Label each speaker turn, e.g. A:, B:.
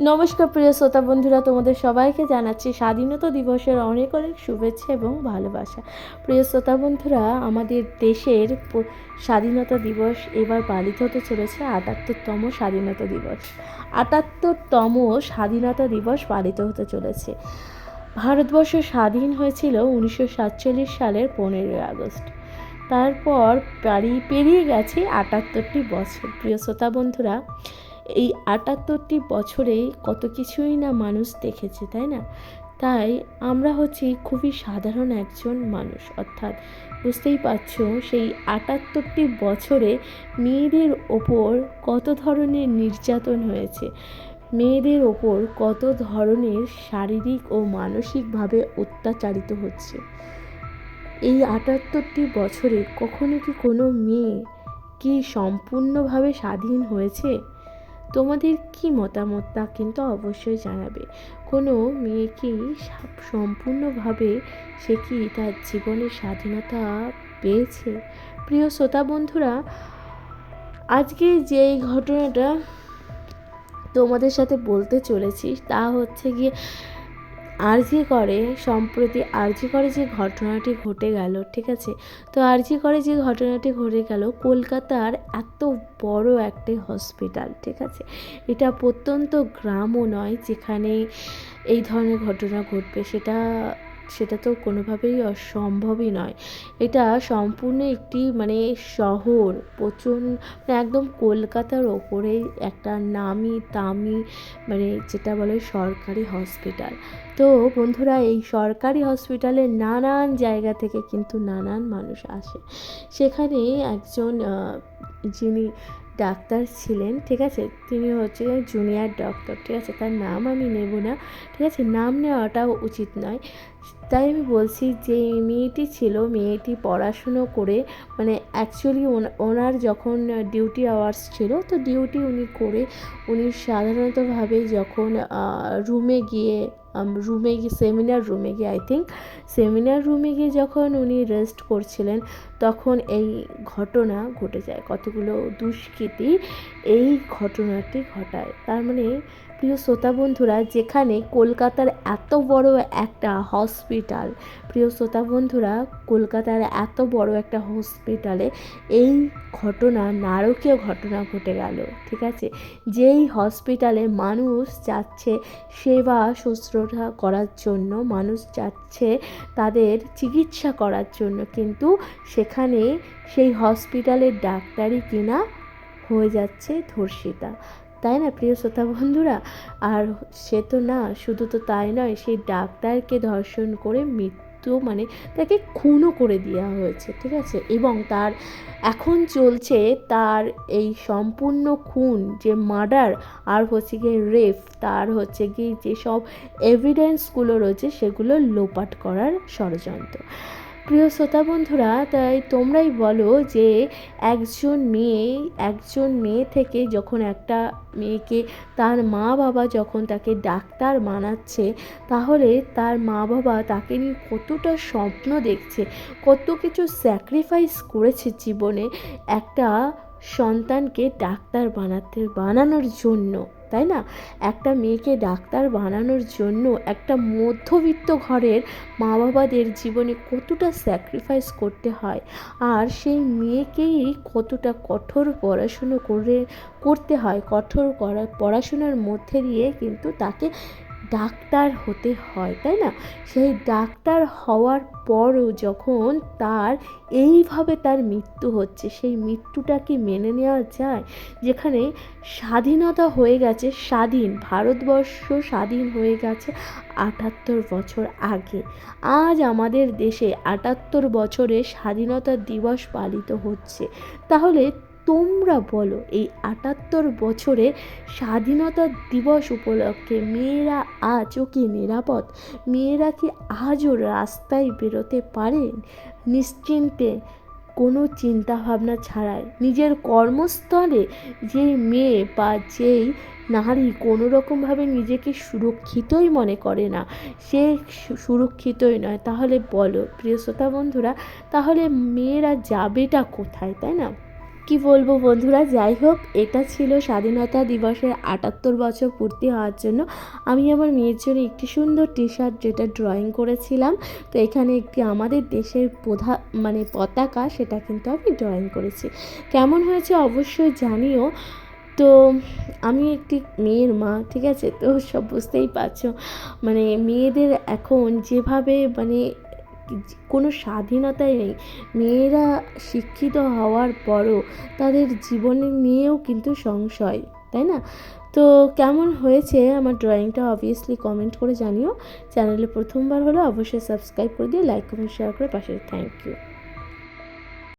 A: নমস্কার প্রিয় শ্রোতা বন্ধুরা, তোমাদের সবাইকে জানাচ্ছি স্বাধীনতা দিবসের অনেক অনেক শুভেচ্ছা এবং ভালোবাসা। প্রিয় শ্রোতা বন্ধুরা, আমাদের দেশের স্বাধীনতা দিবস এবার পালিত হতে চলেছে আটাত্তরতম স্বাধীনতা দিবস। আটাত্তরতম স্বাধীনতা দিবস পালিত হতে চলেছে। ভারতবর্ষ স্বাধীন হয়েছিল উনিশশো সাতচল্লিশ সালের পনেরোই আগস্ট। তারপর পারি পেরিয়ে গেছে আটাত্তরটি বছর। প্রিয় শ্রোতা বন্ধুরা এই আটাত্তরটি বছরে কত কিছুই না মানুষ দেখেছে, তাই না? তাই আমরা হচ্ছি খুবই সাধারণ একজন মানুষ, অর্থাৎ বুঝতেই পারছ সেই আটাত্তরটি বছরে মেয়েদের ওপর কত ধরনের নির্যাতন হয়েছে, মেয়েদের ওপর কত ধরনের শারীরিক ও মানসিকভাবে অত্যাচারিত হচ্ছে। এই আটাত্তরটি বছরে কখনো কি কোনো মেয়ে কি সম্পূর্ণভাবে স্বাধীন হয়েছে? তোমাদের কি মতামত তা কিন্তু অবশ্যই জানাবে। কোনো মেয়ে কি সম্পূর্ণভাবে সে কি তার জীবনের স্বাধীনতা পেয়েছে? প্রিয় শ্রোতা বন্ধুরা, আজকে যে ঘটনাটা তোমাদের সাথে বলতে চলেছি তা হচ্ছে গিয়ে আরজি করে সম্প্রতি আরজি করে যে ঘটনাটি ঘটে গেল, ঠিক আছে? তো আরজি করে যে ঘটনাটি ঘটে গেল, কলকাতার এত বড় একটি হসপিটাল ঠিক আছে? এটা প্রত্যন্ত গ্রামও নয় যেখানে এই ধরনের ঘটনা ঘটবে, সেটা সেটা তো কোনোভাবেই অসম্ভবই নয়। এটা সম্পূর্ণ একটি মানে শহর প্রচণ্ড মানে একদম কলকাতার ওপরে একটা নামি দামি মানে যেটা বলে সরকারি হসপিটাল। তো বন্ধুরা, এই সরকারি হসপিটালে নানান জায়গা থেকে কিন্তু নানান মানুষ আসে। সেখানে একজন যিনি ডাক্তার ছিলেন, ঠিক আছে? তিনি হচ্ছে জুনিয়র ডক্টর ঠিক আছে? তার নাম আমি নেব না, ঠিক আছে? নাম নেওয়াটাও উচিত নয়। তাই আমি বলছি যে মেয়েটি ছিল, মেয়েটি পড়াশুনো করে মানে অ্যাকচুয়ালি ওনার যখন ডিউটি আওয়ার্স ছিল, তো ডিউটি উনি করে, উনি সাধারণতভাবে যখন রুমে গিয়ে রুমে গিয়ে সেমিনার রুমে গিয়ে আই থিঙ্ক সেমিনার রুমে গিয়ে যখন উনি রেস্ট করছিলেন, তখন এই ঘটনা ঘটে যায়। কতগুলো দুষ্কৃতী এই ঘটনাটি ঘটায়। তার মানে প্রিয় শ্রোতা বন্ধুরা, যেখানে কলকাতার এত বড় একটা হসপিটাল। প্রিয় শ্রোতা বন্ধুরা, কলকাতার এত বড় একটা হসপিটালে এই ঘটনা, নারকীয় ঘটনা ঘটে গেল, ঠিক আছে? যেই হসপিটালে মানুষ যাচ্ছে সেবা শুশ্রূষা করার জন্য, মানুষ যাচ্ছে তাদের চিকিৎসা করার জন্য, কিন্তু সেখানে সেই হসপিটালের ডাক্তারই কিনা হয়ে যাচ্ছে ধর্ষিতা। তাই না, প্রিয় শ্রোতা বন্ধুরা? আর সে তো না, শুধু তো তাই নয়, সেই ডাক্তারকে ধর্ষণ করে মৃত্যু মানে তাকে খুনও করে দেওয়া হয়েছে, ঠিক আছে? এবং তার এখন চলছে তার এই সম্পূর্ণ খুন, যে মার্ডার আর হচ্ছে গিয়ে রেফ তার হচ্ছে গিয়ে যেসব এভিডেন্সগুলো রয়েছে সেগুলো লোপাট করার ষড়যন্ত্র। প্রিয় শ্রোতা বন্ধুরা, তাই তোমরাই বলো যে একজন মেয়ে একজন মেয়ে থেকে যখন একটা মেয়েকে তার মা বাবা যখন তাকে ডাক্তার বানাচ্ছে, তাহলে তার মা বাবা তাকে নিয়ে কতটা স্বপ্ন দেখছে, কত কিছু স্যাক্রিফাইস করেছে জীবনে একটা সন্তানকে ডাক্তার বানাতে, বানানোর জন্য। তাই না? একটা মেয়েকে ডাক্তার বানানোর জন্য একটা মধ্যবিত্ত ঘরের মা বাবাদের জীবনে কতটা স্যাক্রিফাইস করতে হয়? আর সেই মেয়েকেই কতটা কঠোর পড়াশুনো করে, করতে হয়? কঠোর করা, পড়াশোনার মধ্যে দিয়ে কিন্তু তাকে ডাক্তার হতে হয়, তাই না? সেই ডাক্তার হওয়ার পরও যখন তার এইভাবে তার মৃত্যু হচ্ছে, সেই মৃত্যুটা কি মেনে নেওয়া যায়, যেখানে স্বাধীনতা হয়ে গেছে, স্বাধীন, ভারতবর্ষ স্বাধীন হয়ে গেছে আটাত্তর বছর আগে। আজ আমাদের দেশে আটাত্তর বছরে স্বাধীনতা দিবস পালিত হচ্ছে। তাহলে তোমরা বলো, এই আটাত্তর বছরে স্বাধীনতা দিবস উপলক্ষে মেয়েরা আজও কি নিরাপদ? মেয়েরা কি আজও রাস্তায় বেরোতে পারে? নিশ্চিন্তে কোনো চিন্তাভাবনা ছাড়াই নিজের কর্মস্থলে যে মেয়ে বা যেই নারী কোনো রকমভাবে নিজেকে সুরক্ষিতই মনে করে না সে, সুরক্ষিতই নয়। তাহলে বলো, প্রিয় শ্রোতা বন্ধুরা, তাহলে মেয়েরা যাবেটা কোথায়, তাই না? কি বলব বন্ধুরা, যাই হোক, এটা ছিল স্বাধীনতা দিবসের আটাত্তর বছর পূর্তি হওয়ার জন্য আমি আমার মেয়ের জন্য একটি সুন্দর টি শার্ট যেটা ড্রয়িং করেছিলাম। তো এখানে একটি আমাদের দেশের প্রধা মানে পতাকা, সেটা কিন্তু আমি ড্রয়িং করেছি। কেমন হয়েছে অবশ্যই জানিও। তো আমি একটি মেয়ের মা, ঠিক আছে? তো সব বুঝতেই পারছ। মানে মেয়েদের এখন যেভাবে মানে কোনো স্বাধীনতাই নেই। মেয়েরা শিক্ষিত হওয়ার পরও তাদের জীবনে নিয়েও কিন্তু সংশয়, তাই না? তো কেমন হয়েছে আমার ড্রয়িংটা অবভিয়াসলি কমেন্ট করে জানিও। চ্যানেলে প্রথমবার হলে অবশ্যই সাবস্ক্রাইব করে দিয়ে লাইক কমেন্ট শেয়ার করে পাশে থ্যাংক ইউ